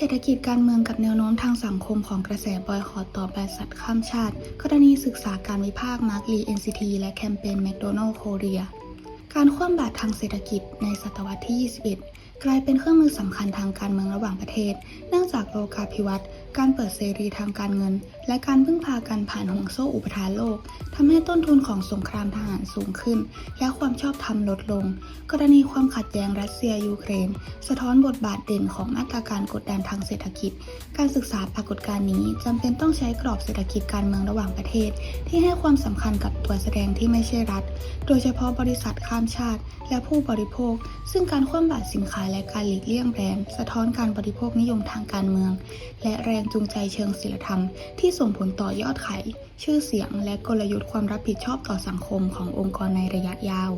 เศรษฐกิจการเมืองกับแนวโน้มทางสังคมของกระแสบอยคอตต่อบริษัทข้ามชาติ กรณีศึกษาการวิพากษ์มาร์กลีเอ็นซีทีและแคมเปญแมคโดนัลล์โคเรีย การคว่ำบาตรทางเศรษฐกิจในศตวรรษที่ 21 กลายเป็นเครื่องมือสำคัญทางการเมืองระหว่างประเทศ เนื่องจากโลกาภิวัตน์การเปิดเสรีทางการเงิน และการพึ่งพากันผ่านห่วงโซ่อุปทานโลกทำให้ต้นทุนของสงครามทหารสูงขึ้น และความชอบธรรมลดลง กรณีความขัดแย้งรัสเซียยูเครน สะท้อนบทบาทเด่นของมาตรการกดดันทางเศรษฐกิจ การศึกษาปรากฏการณ์นี้จำเป็นต้องใช้กรอบเศรษฐกิจการเมืองระหว่างประเทศ ที่ให้ความสำคัญกับตัวแสดงที่ไม่ใช่รัฐ โดยเฉพาะบริษัทข้ามชาติ และผู้บริโภค ซึ่งการคว่ำบาตรสินค้าและการหลีกเลี่ยงแบรนด์สะท้อนการบริโภคนิยมทางการเมือง และแรงจูงใจเชิงศีลธรรม ที่ส่งผลต่อยอดขายชื่อเสียง และกลยุทธ์ความรับผิดชอบต่อสังคมขององค์กรในระยะยาว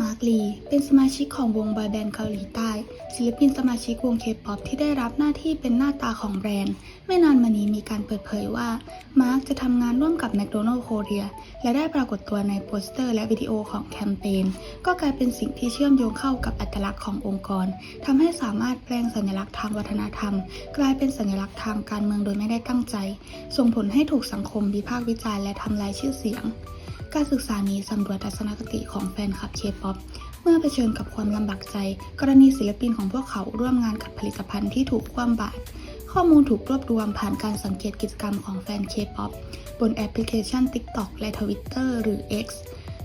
มาร์กลีเป็นสมาชิกของวงบอยแบนด์เกาหลีใต้ ศิลปินสมาชิกวงเคป๊อปที่ได้รับหน้าที่เป็นหน้าตาของแบรนด์ ไม่นานมานี้มีการเปิดเผยว่า มาร์กจะทำงานร่วมกับแมคโดนัลด์โคเรียและได้ปรากฏตัวในโปสเตอร์และวิดีโอของแคมเปญ ก็กลายเป็นสิ่งที่เชื่อมโยงเข้ากับอัตลักษณ์ขององค์กรทำให้สามารถแปลงสัญลักษณ์ทางวัฒนธรรม กลายเป็นสัญลักษณ์ทางการเมืองโดยไม่ได้ตั้งใจ ส่งผลให้ถูกสังคมวิพากษ์วิจารณ์และทำลายชื่อเสียงการศึกษานี้สำรวจทัศนคติของแฟนคลับเคป๊อป เมื่อเผชิญกับความลำบากใจ กรณีศิลปินของพวกเขาร่วมงานกับผลิตภัณฑ์ที่ถูกคว่ำบาตรข้อมูลถูกรวบรวมผ่านการสังเกตกิจกรรมของแฟนเคป๊อปบนแอปพลิเคชัน TikTok และ Twitter หรือ X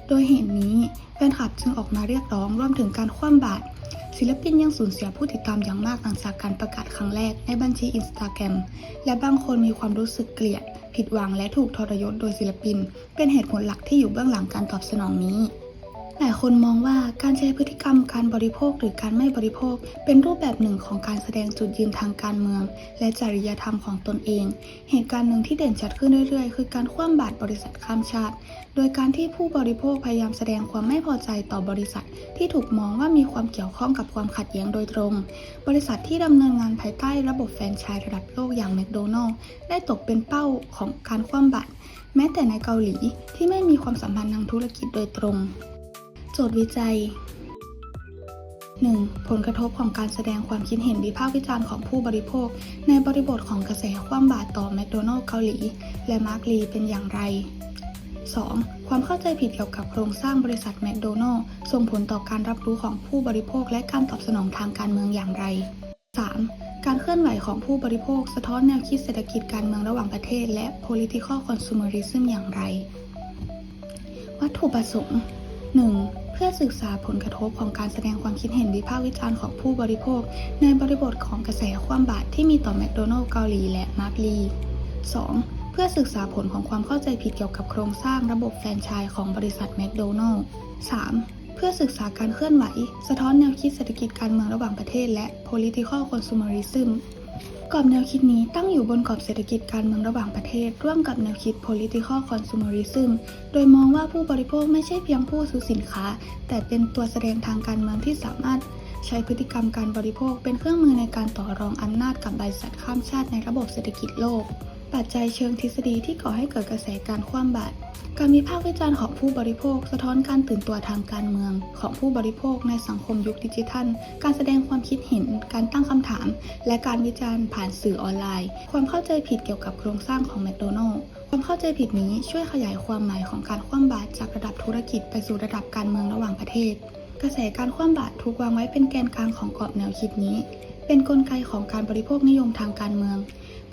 โดยเหตุนี้แฟนคลับจึงออกมาเรียกร้องรวมถึงการคว่ำบาตรศิลปินยังสูญเสียผู้ติดตามอย่างมากหลังจากการประกาศครั้งแรกในบัญชีอินสตาแกรมและบางคนมีความรู้สึกเกลียด ผิดหวังและถูกทรยศโดยศิลปิน เป็นเหตุผลหลักที่อยู่เบื้องหลังการตอบสนองนี้ หลายคนมองว่าการใช้พฤติกรรมการบริโภคหรือการไม่บริโภค เป็นรูปแบบหนึ่งของการแสดงจุดยืนทางการเมือง และจริยธรรมของตนเอง เหตุการณ์หนึ่งที่เด่นชัดขึ้นเรื่อยๆ คือการคว่ำบาตรบริษัทข้ามชาติ โดยการที่ผู้บริโภคพยายามแสดงความไม่พอใจต่อบริษัท ที่ถูกมองว่ามีความเกี่ยวข้องกับความขัดแย้งโดยตรง บริษัทที่ดำเนินงานภายใต้ระบบแฟรนไชส์ระดับโลกอย่างแมคโดนัลล์ได้ตกเป็นเป้าของการคว่ำบาตรแม้แต่ในเกาหลีที่ไม่มีความสัมพันธ์ทางธุรกิจโดยตรง จทย์วิจัย 1. ผลกระทบของการแสดงความคิดเห็นวิพากษ์วิจารณ์ของผู้บริโภค ในบริบทของกระแสคว่ำบาตรต่อแมคโดนัลด์เกาหลี และมาร์กลีเป็นอย่างไร 2. ความเข้าใจผิดเกี่ยวกับโครงสร้างบริษัทแมคโดนัลด์ส่งผลต่อการรับรู้ของผู้บริโภคและการตอบสนองทางการเมืองอย่างไร 3. การเคลื่อนไหวของผู้บริโภค สะท้อนแนวคิดเศรษฐกิจการเมืองระหว่างประเทศ และ political consumerism อย่างไร วัตถุประสงค์ 1. เพื่อศึกษาผลกระทบของการแสดงความคิดเห็นวิพากษ์วิจารณ์ของผู้บริโภค ในบริบทของกระแสความบาตรที่มีต่อแมคโดนัลด์เกาหลีและมาร์กลี 2. เพื่อศึกษาผลของความเข้าใจผิดเกี่ยวกับโครงสร้างระบบแฟรนไชส์ของบริษัทแมคโดนัลด์ 3. เพื่อศึกษาการเคลื่อนไหว สะท้อนแนวคิดเศรษฐกิจการเมืองระหว่างประเทศและ political consumerism กรอบแนวคิดนี้ตั้งอยู่บนกรอบเศรษฐกิจการเมืองระหว่างประเทศ ร่วมกับแนวคิด political consumerism โดยมองว่าผู้บริโภคไม่ใช่เพียงผู้ซื้อสินค้า แต่เป็นตัวแสดงทางการเมืองที่สามารถใช้พฤติกรรมการบริโภคเป็นเครื่องมือในการต่อรองอำนาจกับบริษัทข้ามชาติในระบบเศรษฐกิจโลก ปัจจัยเชิงทฤษฎีที่ก่อให้เกิดกระแสการคว่ำบาตร การวิพากษ์วิจารณ์ของผู้บริโภค สะท้อนการตื่นตัวทางการเมือง ของผู้บริโภคในสังคมยุคดิจิทัล การแสดงความคิดเห็น การตั้งคำถาม และการวิจารณ์ผ่านสื่อออนไลน์ ความเข้าใจผิดเกี่ยวกับโครงสร้างของแมคโดนัลล์ความเข้าใจผิดนี้ช่วยขยายความหมายของการคว่ำบาตรจากระดับธุรกิจไปสู่ระดับการเมืองระหว่างประเทศ กระแสการคว่ำบาตรถูกวางไว้เป็นแกนกลางของกรอบแนวคิดนี้ เป็นกลไกของการบริโภคนิยมทางการเมือง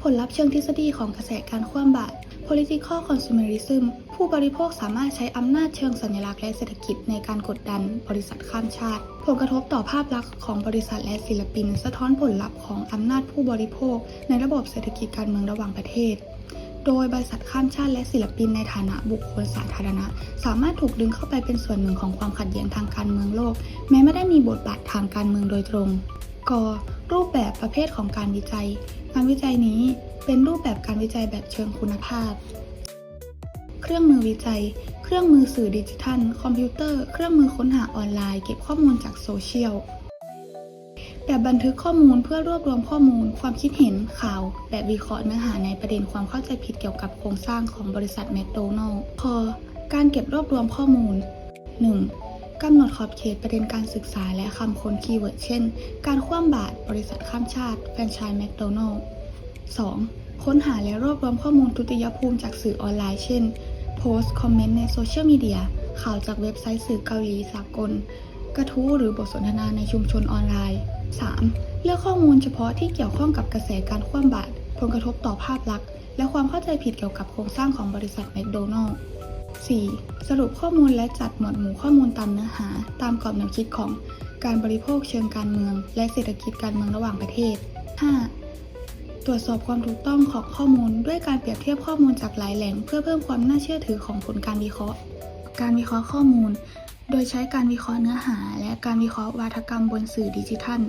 ผลลัพธ์เชิงทฤษฎีของกระแสการคว่ำบาตร political consumerism ผู้บริโภคสามารถใช้อำนาจเชิงสัญลักษณ์และเศรษฐกิจในการกดดันบริษัทข้ามชาติ ผลกระทบต่อภาพลักษณ์ของบริษัทและศิลปิน สะท้อนผลลัพธ์ของอำนาจผู้บริโภค ในระบบเศรษฐกิจการเมืองระหว่างประเทศ โดยบริษัทข้ามชาติและศิลปินในฐานะบุคคลสาธารณะ สามารถถูกดึงเข้าไปเป็นส่วนหนึ่งของความขัดแย้งทางการเมืองโลก แม้ไม่ได้มีบทบาททางการเมืองโดยตรง กรูปแบบประเภทของการวิจัย งานวิจัยนี้เป็นรูปแบบการวิจัยแบบเชิงคุณภาพ เครื่องมือวิจัย เครื่องมือสื่อดิจิทัล คอมพิวเตอร์ เครื่องมือค้นหาออนไลน์ เก็บข้อมูลจากโซเชียล แบบบันทึกข้อมูลเพื่อรวบรวมข้อมูล ความคิดเห็น ข่าวแบบวิเคราะห์เนื้อหาในประเด็นความเข้าใจผิดเกี่ยวกับโครงสร้างของบริษัทแมคโดนัลล์พอการเก็บรวบรวมข้อมูล 1. กำหนดขอบเขตประเด็นการศึกษาและคำค้นคีย์เวิร์ด เช่น การคว่ำบาตรบริษัทข้ามชาติ แฟรนไชส์แมคโดนัลล์ 2. ค้นหาและรวบรวมข้อมูลทุติยภูมิจากสื่อออนไลน์ เช่น โพสต์ คอมเมนต์ในโซเชียลมีเดีย ข่าวจากเว็บไซต์สื่อเกาหลีสากล กระทู้หรือบทสนทนาในชุมชนออนไลน์ 3. เลือกข้อมูลเฉพาะที่เกี่ยวข้องกับกระแสการคว่ำบาตรผลกระทบต่อภาพลักษณ์ และความเข้าใจผิดเกี่ยวกับโครงสร้างของบริษัทแมคโดนัลล์ 4. สรุปข้อมูลและจัดหมวดหมู่ข้อมูลตามเนื้อหา ตามกรอบแนวคิดของการบริโภคเชิงการเมือง และเศรษฐกิจการเมืองระหว่างประเทศ 5. ตรวจสอบความถูกต้องของข้อมูลด้วยการเปรียบเทียบข้อมูลจากหลายแหล่ง เพื่อเพิ่มความน่าเชื่อถือของผลการวิเคราะห์ การวิเคราะห์ข้อมูล โดยใช้การวิเคราะห์เนื้อหา และการวิเคราะห์วาทกรรมบนสื่อดิจิทัล